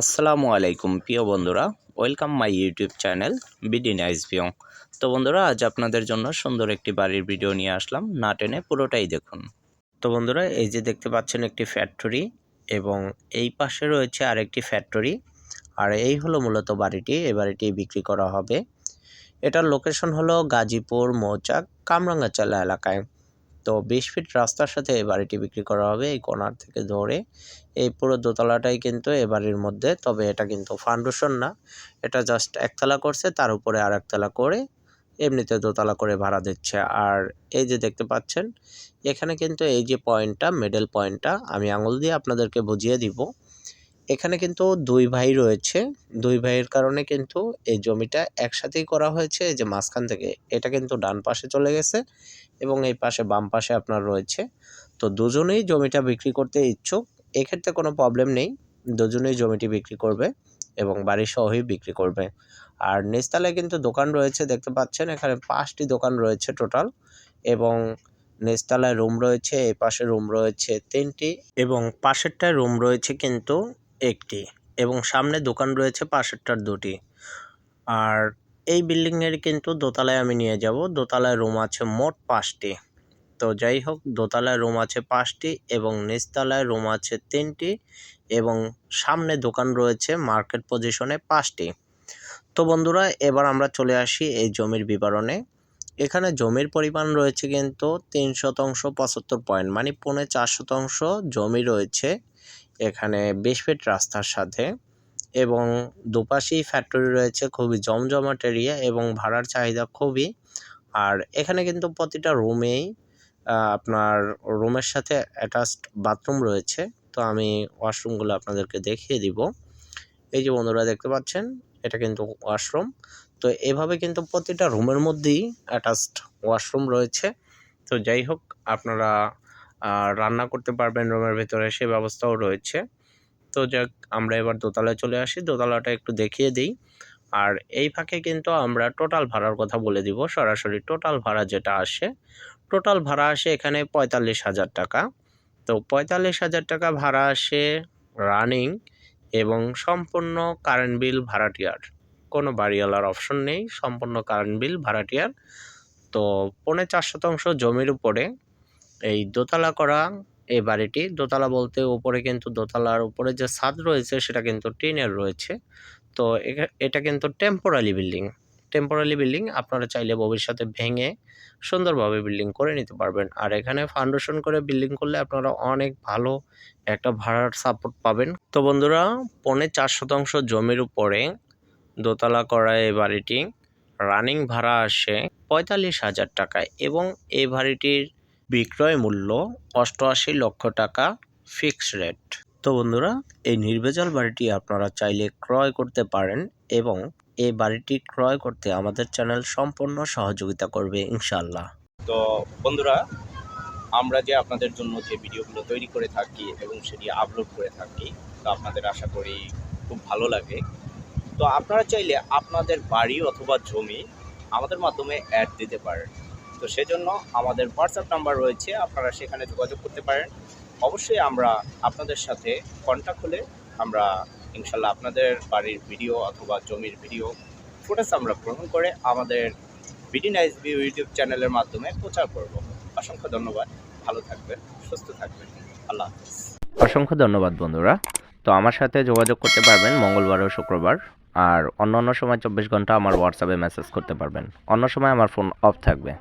আসসালামু আলাইকুম, প্রিয় বন্ধুরা। Welcome my YouTube channel BD nice view তো বন্ধুরা, আজ আপনাদের জন্য সুন্দর একটি বাড়ির ভিডিও নিয়ে আসলাম। না টেনে পুরোটাই দেখুন। তো বন্ধুরা, এই যে দেখতে পাচ্ছেন একটি ফ্যাক্টরি এবং এই পাশে রয়েছে আরেকটি ফ্যাক্টরি আর এই হলো মূলত বাড়িটি। এই বাড়িটি বিক্রি করা হবে। এটার লোকেশন হলো গাজীপুর, মৌচাক, কামরাঙ্গাচালা এলাকায়। তো বিশ ফিট রাস্তার সাথে এই বাড়িটি বিক্রি করা হবে এই কোনার থেকে ধরে। এই পুরো দোতলাটাই কিন্তু এ বাড়ির মধ্যে, তবে এটা কিন্তু ফাউন্ডেশন না। এটা জাস্ট একতলা করছে, তার উপরে আর একতলা করে এমনিতে দোতলা করে ভাড়া দিচ্ছে। আর এই যে দেখতে পাচ্ছেন, এখানে কিন্তু এই যে পয়েন্টটা মিডল পয়েন্টটা আমি আঙুল দিয়ে আপনাদেরকে বুঝিয়ে দিব। এখানে কিন্তু দুই ভাই রয়েছে। দুই ভাইয়ের কারণে কিন্তু এই জমিটা একসাথেই করা হয়েছে। এই যে মাঝখান থেকে এটা কিন্তু ডান পাশে চলে গেছে এবং এই পাশে বাম পাশে আপনার রয়েছে। তো দুজনেই জমিটা বিক্রি করতে ইচ্ছুক। এক্ষেত্রে কোনো প্রবলেম নেই। দুজনেই জমিটি বিক্রি করবে এবং বাড়ি সহই বিক্রি করবে। আর নিচতলায় কিন্তু দোকান রয়েছে, দেখতে পাচ্ছেন। এখানে পাঁচটি দোকান রয়েছে টোটাল এবং নিচতলায় রুম রয়েছে, এই পাশে রুম রয়েছে তিনটি এবং পাশেরটায় রুম রয়েছে কিন্তু একটি এবং সামনে দোকান রয়েছে পাশেরটার দুটি। আর এই বিল্ডিংয়ের কিন্তু দোতলায় আমি নিয়ে যাব। দোতলায় রুম আছে মোট পাঁচটি। তো যাই হোক, দোতলায় রুম আছে পাঁচটি এবং নিচতলায় রুম আছে তিনটি এবং সামনে দোকান রয়েছে মার্কেট পজিশনে পাঁচটি। তো বন্ধুরা, এবার আমরা চলে আসি এই জমির বিবরণে। এখানে জমির পরিমাণ রয়েছে কিন্তু তিন শতাংশ পঁচাত্তর পয়েন্ট মানে পৌনে চার শতাংশ জমি রয়েছে। এখানে বিশ ফিট রাস্তার সাথে এবং দুপাশেই ফ্যাক্টরি রয়েছে খুবই জমজমাট এরিয়া এবং ভাড়ার চাহিদা খুবই। আর এখানে কিন্তু প্রতিটা রুমেই আপনার রুমের সাথে অ্যাটাচড বাথরুম রয়েছে। তো আমি ওয়াশরুমগুলো আপনাদেরকে দেখিয়ে দিব। এই যে বন্ধুরা দেখতে পাচ্ছেন, এটা কিন্তু ওয়াশরুম তো এভাবে কিন্তু প্রতিটা রুমের মধ্যেই অ্যাটাচড ওয়াশরুম রয়েছে। তো যাই হোক, আপনারা রান্না করতে পারবেন রুমের ভেতরে, সে ব্যবস্থাও রয়েছে। তো যাক, আমরা এবার দোতলায় চলে আসি। দোতলাটা একটু দেখিয়ে দিই। আর এই ফাঁকে কিন্তু আমরা টোটাল ভাড়ার কথা বলে দিব। সরাসরি টোটাল ভাড়া যেটা আসে, টোটাল ভাড়া আসে এখানে পঁয়তাল্লিশ হাজার টাকা। তো পঁয়তাল্লিশ হাজার টাকা ভাড়া আসে রানিং এবং সম্পূর্ণ কারেন্ট বিল ভাড়াটিয়ার কোনো বাড়িওয়ালার অপশন নেই, সম্পূর্ণ কারেন্ট বিল ভাড়াটিয়ার তো পৌনে চার শতাংশ জমির উপরে এই দোতলা করা এই বাড়িটি। দোতলা বলতে উপরে কিন্তু দোতলার উপরে যে ছাদ রয়েছে, সেটা কিন্তু টিনের রয়েছে। তো এটা কিন্তু টেম্পোরারি বিল্ডিং টেম্পোরারি বিল্ডিং আপনারা চাইলে ভবিষ্যতে ভেঙে সুন্দরভাবে বিল্ডিং করে নিতে পারবেন। আর এখানে ফাউন্ডেশন করে বিল্ডিং করলে আপনারা অনেক ভালো একটা ভাড়ার সাপোর্ট পাবেন। তো বন্ধুরা, পৌনে চার শতাংশ জমির উপরে দোতলা করা এই বাড়িটি। রানিং ভাড়া আসে পঁয়তাল্লিশ হাজার টাকায় এবং এই বাড়িটির বিক্রয় মূল্য অষ্টআশি লক্ষ টাকা ফিক্সড রেট তো বন্ধুরা, এই নির্ভেজাল বাড়িটি আপনারা চাইলে ক্রয় করতে পারেন এবং এই বাড়িটি ক্রয় করতে আমাদের চ্যানেল সম্পূর্ণ সহযোগিতা করবে ইনশাল্লাহ তো বন্ধুরা, আমরা যে আপনাদের জন্য যে ভিডিওগুলো তৈরি করে থাকি এবং সেটি আপলোড করে থাকি, তো আপনাদের আশা করি খুব ভালো লাগে। তো আপনারা চাইলে আপনাদের বাড়ি অথবা জমি আমাদের মাধ্যমে অ্যাড দিতে পারেন। তো সেজন্য আমাদের হোয়াটসঅ্যাপ নাম্বার রয়েছে, আপনারা সেখানে যোগাযোগ করতে পারেন। অবশ্যই আমরা আপনাদের সাথে কন্ট্যাক্ট হলে আমরা ইনশাল্লাহ আপনাদের বাড়ির ভিডিও অথবা জমির ভিডিও ফুটেজ আমরা গ্রহণ করে আমাদের বিডি নাইস ভিউ ইউটিউব চ্যানেলের মাধ্যমে প্রচার করব। অসংখ্য ধন্যবাদ। ভালো থাকবেন, সুস্থ থাকবেন। আল্লাহ হাফিজ। অসংখ্য ধন্যবাদ বন্ধুরা। তো আমার সাথে যোগাযোগ করতে পারবেন মঙ্গলবার ও শুক্রবার। আর অন্য অন্য সময় চব্বিশ ঘণ্টা আমার হোয়াটসঅ্যাপে মেসেজ করতে পারবেন। অন্য সময় আমার ফোন অফ থাকবে।